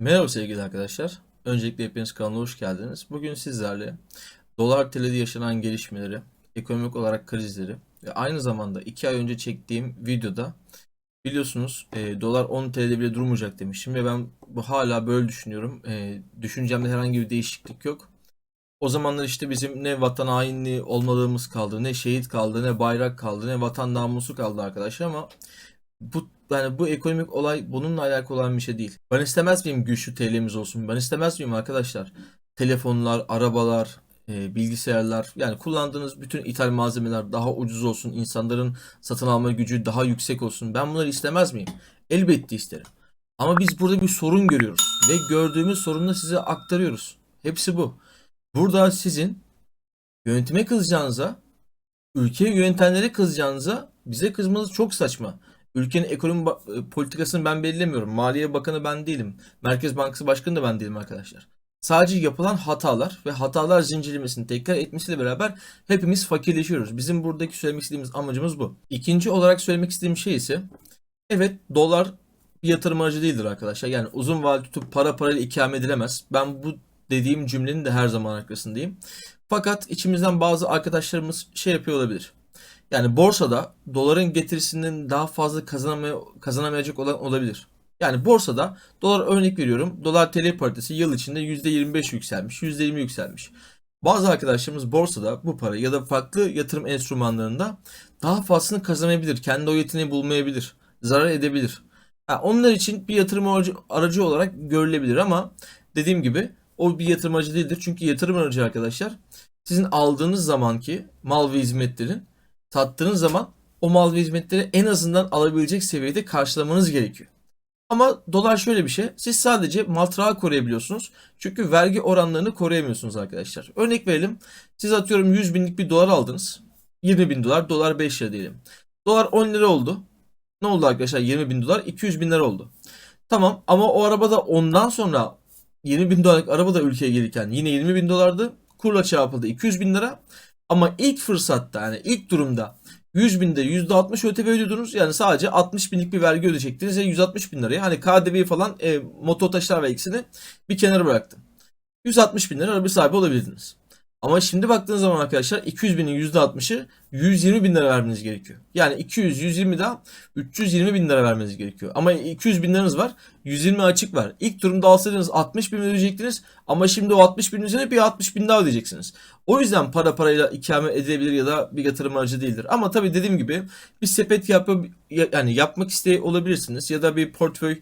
Merhaba sevgili arkadaşlar. Öncelikle hepiniz kanala hoş geldiniz. Bugün sizlerle dolar TL'de yaşanan gelişmeleri, ekonomik olarak krizleri ve aynı zamanda 2 ay önce çektiğim videoda biliyorsunuz e, dolar 10 TL'de bile durmayacak demiştim ve ben bu hala böyle düşünüyorum. E, düşüncemde herhangi bir değişiklik yok. O zamanlar işte bizim ne vatan hainliği olmadığımız kaldı, ne şehit kaldı, ne bayrak kaldı, ne vatan namusu kaldı arkadaşlar ama bu yani bu ekonomik olay bununla alakalı olan bir şey değil. Ben istemez miyim güçlü TL'miz olsun? Ben istemez miyim arkadaşlar? Telefonlar, arabalar, e, bilgisayarlar yani kullandığınız bütün ithal malzemeler daha ucuz olsun, insanların satın alma gücü daha yüksek olsun. Ben bunları istemez miyim? Elbette isterim. Ama biz burada bir sorun görüyoruz ve gördüğümüz sorunu size aktarıyoruz. Hepsi bu. Burada sizin yönetime kızacağınıza, ülkeyi yönetenlere kızacağınıza bize kızmanız çok saçma. Ülkenin ekonomi e, politikasını ben belirlemiyorum. Maliye Bakanı ben değilim. Merkez Bankası Başkanı da ben değilim arkadaşlar. Sadece yapılan hatalar ve hatalar zincirlemesini tekrar etmesiyle beraber hepimiz fakirleşiyoruz. Bizim buradaki söylemek istediğimiz amacımız bu. İkinci olarak söylemek istediğim şey ise evet dolar bir yatırım aracı değildir arkadaşlar. Yani uzun vade tutup para parayla ikame edilemez. Ben bu dediğim cümlenin de her zaman arkasındayım. Fakat içimizden bazı arkadaşlarımız şey yapıyor olabilir. Yani borsada doların getirisinin daha fazla kazanamay kazanamayacak olan olabilir. Yani borsada dolar örnek veriyorum. Dolar TL paritesi yıl içinde %25 yükselmiş, %20 yükselmiş. Bazı arkadaşlarımız borsada bu para ya da farklı yatırım enstrümanlarında daha fazlasını kazanabilir. Kendi o yeteneği bulmayabilir. Zarar edebilir. Ha, onlar için bir yatırım aracı, aracı olarak görülebilir ama dediğim gibi o bir yatırım aracı değildir. Çünkü yatırım aracı arkadaşlar sizin aldığınız zamanki mal ve hizmetlerin sattığınız zaman o mal ve hizmetleri en azından alabilecek seviyede karşılamanız gerekiyor. Ama dolar şöyle bir şey. Siz sadece matrağı koruyabiliyorsunuz. Çünkü vergi oranlarını koruyamıyorsunuz arkadaşlar. Örnek verelim. Siz atıyorum 100 binlik bir dolar aldınız. 20 bin dolar. Dolar 5 lira diyelim. Dolar 10 lira oldu. Ne oldu arkadaşlar? 20 bin dolar 200 bin lira oldu. Tamam ama o arabada ondan sonra 20 bin dolarlık araba da ülkeye gelirken yine 20 bin dolardı. Kurla çarpıldı 200 bin lira. Ama ilk fırsatta yani ilk durumda 100 binde %60 ÖTV ödüyordunuz. Yani sadece 60 binlik bir vergi ödeyecektiniz. Yani 160 bin liraya. Hani KDV'yi falan e, motor taşlar vergisini bir kenara bıraktım. 160 bin lira araba sahibi olabilirdiniz. Ama şimdi baktığınız zaman arkadaşlar 200 binin %60'ı 120 bin lira vermeniz gerekiyor. Yani 200, 120 daha 320 bin lira vermeniz gerekiyor. Ama 200 bin liranız var. 120 açık var. İlk durumda alsaydınız 60 bin ödeyecektiniz. Ama şimdi o 60 bin üzerine bir 60 bin daha ödeyeceksiniz. O yüzden para parayla ikame edilebilir ya da bir yatırım aracı değildir. Ama tabii dediğim gibi bir sepet yapı yani yapmak isteği olabilirsiniz ya da bir portföy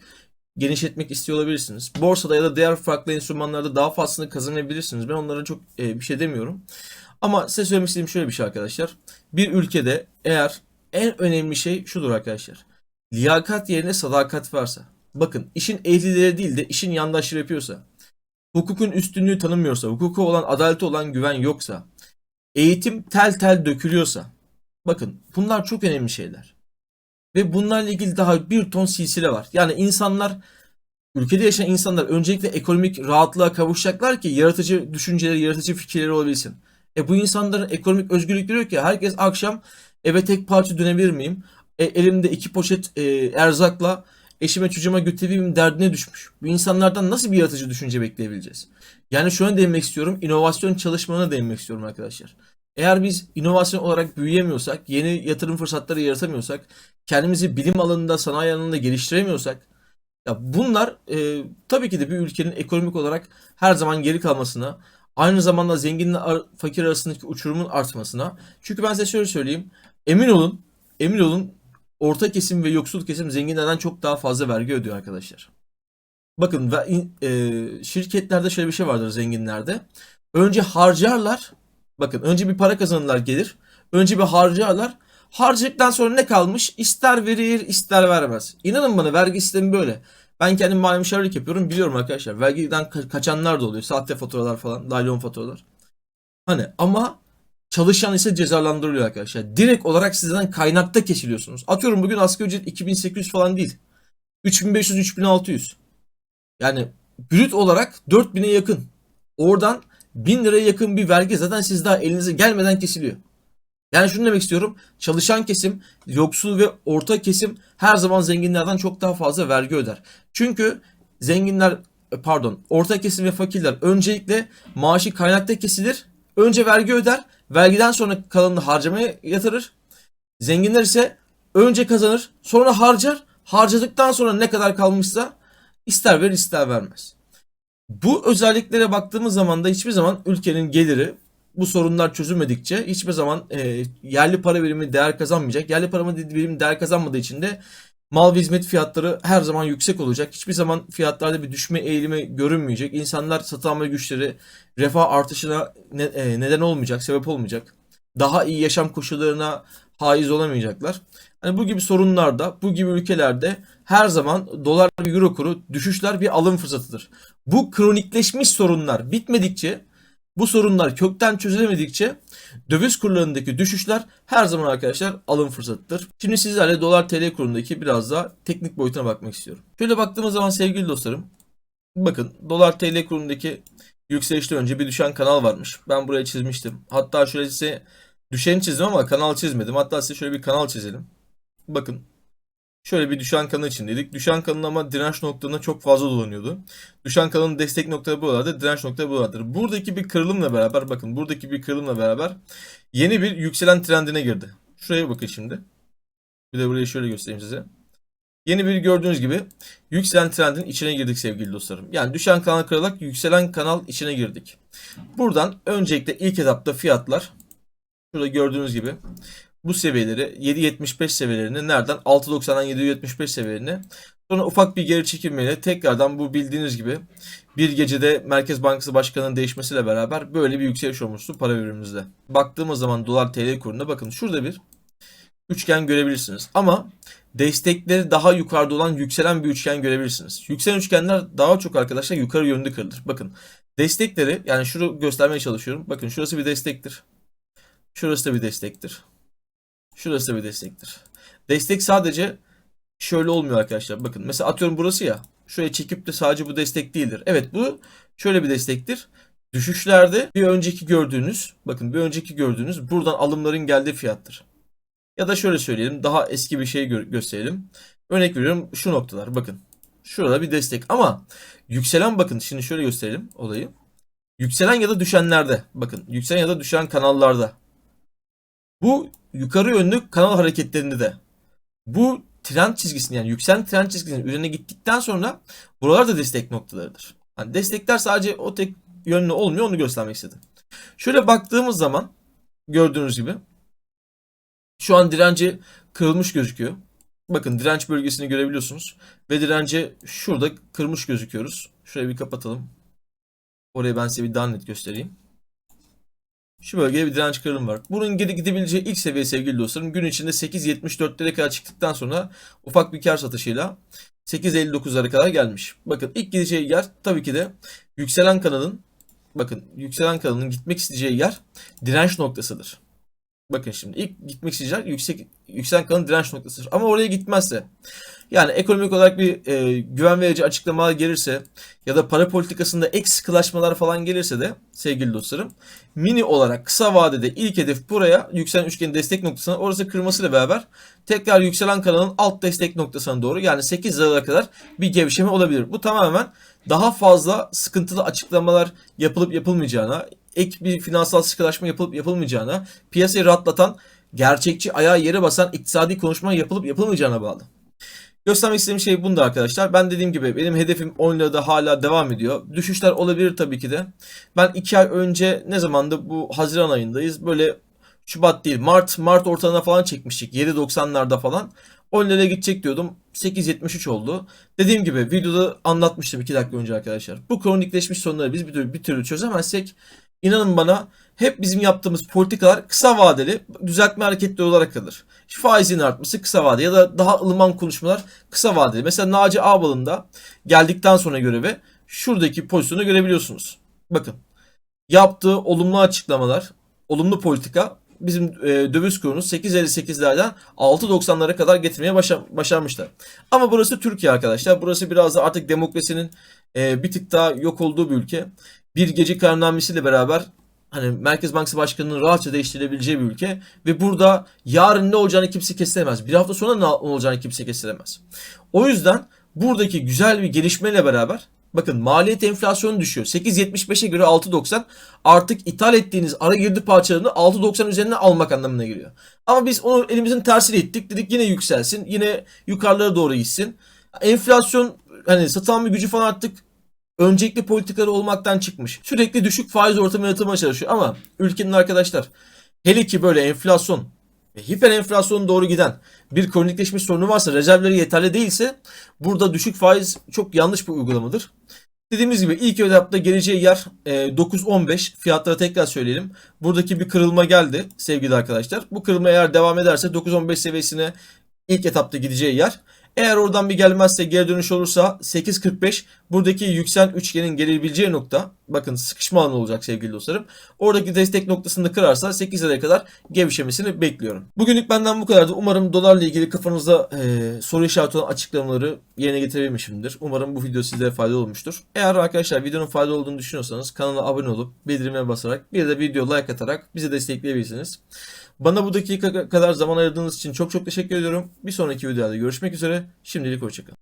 genişletmek istiyor olabilirsiniz. Borsada ya da diğer farklı enstrümanlarda daha fazlasını kazanabilirsiniz. Ben onlara çok e, bir şey demiyorum. Ama size söylemek istediğim şöyle bir şey arkadaşlar. Bir ülkede eğer en önemli şey şudur arkadaşlar. Liyakat yerine sadakat varsa. Bakın işin ehlileri değil de işin yandaşları yapıyorsa. Hukukun üstünlüğü tanımıyorsa, hukuku olan, adaleti olan güven yoksa, eğitim tel tel dökülüyorsa. Bakın bunlar çok önemli şeyler. Ve bunlarla ilgili daha bir ton silsile var. Yani insanlar ülkede yaşayan insanlar öncelikle ekonomik rahatlığa kavuşacaklar ki yaratıcı düşünceleri, yaratıcı fikirleri olabilsin. E bu insanların ekonomik özgürlükleri yok ki herkes akşam eve tek parça dönebilir miyim? E, elimde iki poşet e, erzakla eşime çocuğuma götüreyim derdine düşmüş. Bu insanlardan nasıl bir yaratıcı düşünce bekleyebileceğiz? Yani şuna değinmek istiyorum. inovasyon çalışmalarına değinmek istiyorum arkadaşlar. Eğer biz inovasyon olarak büyüyemiyorsak, yeni yatırım fırsatları yaratamıyorsak, kendimizi bilim alanında, sanayi alanında geliştiremiyorsak, ya bunlar e, tabii ki de bir ülkenin ekonomik olarak her zaman geri kalmasına, aynı zamanda zenginle fakir arasındaki uçurumun artmasına. Çünkü ben size şöyle söyleyeyim, emin olun, emin olun orta kesim ve yoksul kesim zenginlerden çok daha fazla vergi ödüyor arkadaşlar. Bakın ve e, şirketlerde şöyle bir şey vardır zenginlerde. Önce harcarlar. Bakın önce bir para kazanırlar gelir. Önce bir harcarlar. Harcadıktan sonra ne kalmış? İster verir ister vermez. İnanın bana vergi sistemi böyle. Ben kendim mali müşavirlik yapıyorum biliyorum arkadaşlar. Vergiden ka- kaçanlar da oluyor. Sahte faturalar falan. Naylon faturalar. Hani ama çalışan ise cezalandırılıyor arkadaşlar. Direkt olarak sizden kaynakta kesiliyorsunuz. Atıyorum bugün asgari ücret 2800 falan değil. 3500-3600. Yani brüt olarak 4000'e yakın. Oradan 1000 liraya yakın bir vergi zaten siz daha elinize gelmeden kesiliyor. Yani şunu demek istiyorum. Çalışan kesim, yoksul ve orta kesim her zaman zenginlerden çok daha fazla vergi öder. Çünkü zenginler pardon orta kesim ve fakirler öncelikle maaşı kaynakta kesilir. Önce vergi öder. Vergiden sonra kalanını harcamaya yatırır. Zenginler ise önce kazanır, sonra harcar. Harcadıktan sonra ne kadar kalmışsa ister verir ister vermez. Bu özelliklere baktığımız zaman da hiçbir zaman ülkenin geliri bu sorunlar çözülmedikçe hiçbir zaman e, yerli para birimi değer kazanmayacak. Yerli para birimi değer kazanmadığı için de mal ve hizmet fiyatları her zaman yüksek olacak. Hiçbir zaman fiyatlarda bir düşme eğilimi görünmeyecek. İnsanlar satın alma güçleri refah artışına ne- e, neden olmayacak, sebep olmayacak. Daha iyi yaşam koşullarına haiz olamayacaklar. Hani bu gibi sorunlarda, bu gibi ülkelerde her zaman dolar ve euro kuru düşüşler bir alım fırsatıdır. Bu kronikleşmiş sorunlar bitmedikçe, bu sorunlar kökten çözülemedikçe döviz kurlarındaki düşüşler her zaman arkadaşlar alım fırsatıdır. Şimdi sizlerle dolar TL kurundaki biraz daha teknik boyutuna bakmak istiyorum. Şöyle baktığımız zaman sevgili dostlarım, bakın dolar TL kurundaki yükselişten önce bir düşen kanal varmış. Ben buraya çizmiştim. Hatta şöyle size düşeni çizdim ama kanal çizmedim. Hatta size şöyle bir kanal çizelim. Bakın şöyle bir düşen kanal içindeydik. Düşen kanalın ama direnç noktalarında çok fazla dolanıyordu. Düşen kanalın destek noktaları buralarda, direnç noktaları buralardır. Buradaki bir kırılımla beraber bakın buradaki bir kırılımla beraber yeni bir yükselen trendine girdi. Şuraya bakın şimdi. Bir de burayı şöyle göstereyim size. Yeni bir gördüğünüz gibi yükselen trendin içine girdik sevgili dostlarım. Yani düşen kanal kırılarak yükselen kanal içine girdik. Buradan öncelikle ilk etapta fiyatlar şurada gördüğünüz gibi bu seviyeleri 7.75 seviyelerini nereden 6.90'dan 7.75 seviyelerini sonra ufak bir geri çekilmeyle tekrardan bu bildiğiniz gibi bir gecede Merkez Bankası Başkanı'nın değişmesiyle beraber böyle bir yükseliş olmuştu para birimimizde. Baktığımız zaman dolar TL kuruna bakın şurada bir üçgen görebilirsiniz. Ama destekleri daha yukarıda olan yükselen bir üçgen görebilirsiniz. Yükselen üçgenler daha çok arkadaşlar yukarı yönlü kırılır. Bakın destekleri yani şunu göstermeye çalışıyorum. Bakın şurası bir destektir. Şurası da bir destektir. Şurası da bir destektir. Destek sadece şöyle olmuyor arkadaşlar. Bakın mesela atıyorum burası ya. Şuraya çekip de sadece bu destek değildir. Evet bu şöyle bir destektir. Düşüşlerde bir önceki gördüğünüz, bakın bir önceki gördüğünüz buradan alımların geldiği fiyattır. Ya da şöyle söyleyelim, daha eski bir şey gö- gösterelim. Örnek veriyorum şu noktalar bakın. Şurada bir destek ama yükselen bakın şimdi şöyle gösterelim olayı. Yükselen ya da düşenlerde bakın yükselen ya da düşen kanallarda. Bu yukarı yönlü kanal hareketlerinde de bu trend çizgisinin yani yükselen trend çizgisinin üzerine gittikten sonra buralar da destek noktalarıdır. Hani destekler sadece o tek yönlü olmuyor onu göstermek istedim. Şöyle baktığımız zaman gördüğünüz gibi şu an direnci kırılmış gözüküyor. Bakın direnç bölgesini görebiliyorsunuz. Ve direnci şurada kırmış gözüküyoruz. Şurayı bir kapatalım. Orayı ben size bir daha net göstereyim. Şu bölgede bir direnç kırılım var. Bunun geri gidebileceği ilk seviye sevgili dostlarım gün içinde 8.74'lere kadar çıktıktan sonra ufak bir kar satışıyla 8.59'lara kadar gelmiş. Bakın ilk gideceği yer tabii ki de yükselen kanalın bakın yükselen kanalın gitmek isteyeceği yer direnç noktasıdır. Bakın şimdi ilk gitmek isteyecek yüksek yükselen kanalın direnç noktasıdır. Ama oraya gitmezse yani ekonomik olarak bir e, güven verici açıklamalar gelirse ya da para politikasında ek sıkılaşmalar falan gelirse de sevgili dostlarım mini olarak kısa vadede ilk hedef buraya yükselen üçgenin destek noktasına orası kırmasıyla beraber tekrar yükselen kanalın alt destek noktasına doğru yani 8 liralara kadar bir gevşeme olabilir. Bu tamamen daha fazla sıkıntılı açıklamalar yapılıp yapılmayacağına, ek bir finansal sıkılaşma yapılıp yapılmayacağına, piyasayı rahatlatan, gerçekçi ayağa yere basan iktisadi konuşma yapılıp yapılmayacağına bağlı. Göstermek istediğim şey bunda arkadaşlar. Ben dediğim gibi benim hedefim 10 lirada hala devam ediyor. Düşüşler olabilir tabii ki de. Ben 2 ay önce ne zamandı bu Haziran ayındayız. Böyle Şubat değil Mart Mart ortalığına falan çekmiştik. 7.90'larda falan. 10 liraya gidecek diyordum. 8.73 oldu. Dediğim gibi videoda anlatmıştım 2 dakika önce arkadaşlar. Bu kronikleşmiş sorunları biz bir türlü, bir türlü çözemezsek inanın bana hep bizim yaptığımız politikalar kısa vadeli düzeltme hareketleri olarak kalır. Faizin artması kısa vadeli ya da daha ılıman konuşmalar kısa vadeli. Mesela Naci Ağbal'ın geldikten sonra göreve şuradaki pozisyonu görebiliyorsunuz. Bakın yaptığı olumlu açıklamalar, olumlu politika bizim e, döviz kurunu 8.58'lerden 6.90'lara kadar getirmeye başa- başarmışlar. Ama burası Türkiye arkadaşlar. Burası biraz da artık demokrasinin e, bir tık daha yok olduğu bir ülke. Bir gece kararnamesiyle beraber hani Merkez Bankası Başkanı'nın rahatça değiştirebileceği bir ülke ve burada yarın ne olacağını kimse kestiremez. Bir hafta sonra ne olacağını kimse kestiremez. O yüzden buradaki güzel bir gelişmeyle beraber Bakın maliyet enflasyonu düşüyor. 8.75'e göre 6.90 artık ithal ettiğiniz ara girdi parçalarını 6.90 üzerine almak anlamına geliyor. Ama biz onu elimizin tersiyle ettik. Dedik yine yükselsin. Yine yukarılara doğru gitsin. Enflasyon hani satın alma gücü falan artık öncelikli politikaları olmaktan çıkmış. Sürekli düşük faiz ortamı yaratılmaya çalışıyor ama ülkenin arkadaşlar hele ki böyle enflasyon ve hiper enflasyona doğru giden bir kronikleşmiş sorunu varsa rezervleri yeterli değilse burada düşük faiz çok yanlış bir uygulamadır. Dediğimiz gibi ilk etapta geleceği yer e, 9.15 fiyatları tekrar söyleyelim. Buradaki bir kırılma geldi sevgili arkadaşlar. Bu kırılma eğer devam ederse 9.15 seviyesine ilk etapta gideceği yer. Eğer oradan bir gelmezse geri dönüş olursa 8.45 buradaki yükselen üçgenin gelebileceği nokta. Bakın sıkışma alanı olacak sevgili dostlarım. Oradaki destek noktasını kırarsa 8 liraya kadar gevşemesini bekliyorum. Bugünlük benden bu kadardı. Umarım dolarla ilgili kafanızda e, soru işareti olan açıklamaları yerine getirebilmişimdir. Umarım bu video size faydalı olmuştur. Eğer arkadaşlar videonun faydalı olduğunu düşünüyorsanız kanala abone olup bildirime basarak bir de video like atarak bizi destekleyebilirsiniz. Bana bu dakika kadar zaman ayırdığınız için çok çok teşekkür ediyorum. Bir sonraki videoda görüşmek üzere. Şimdilik hoşçakalın.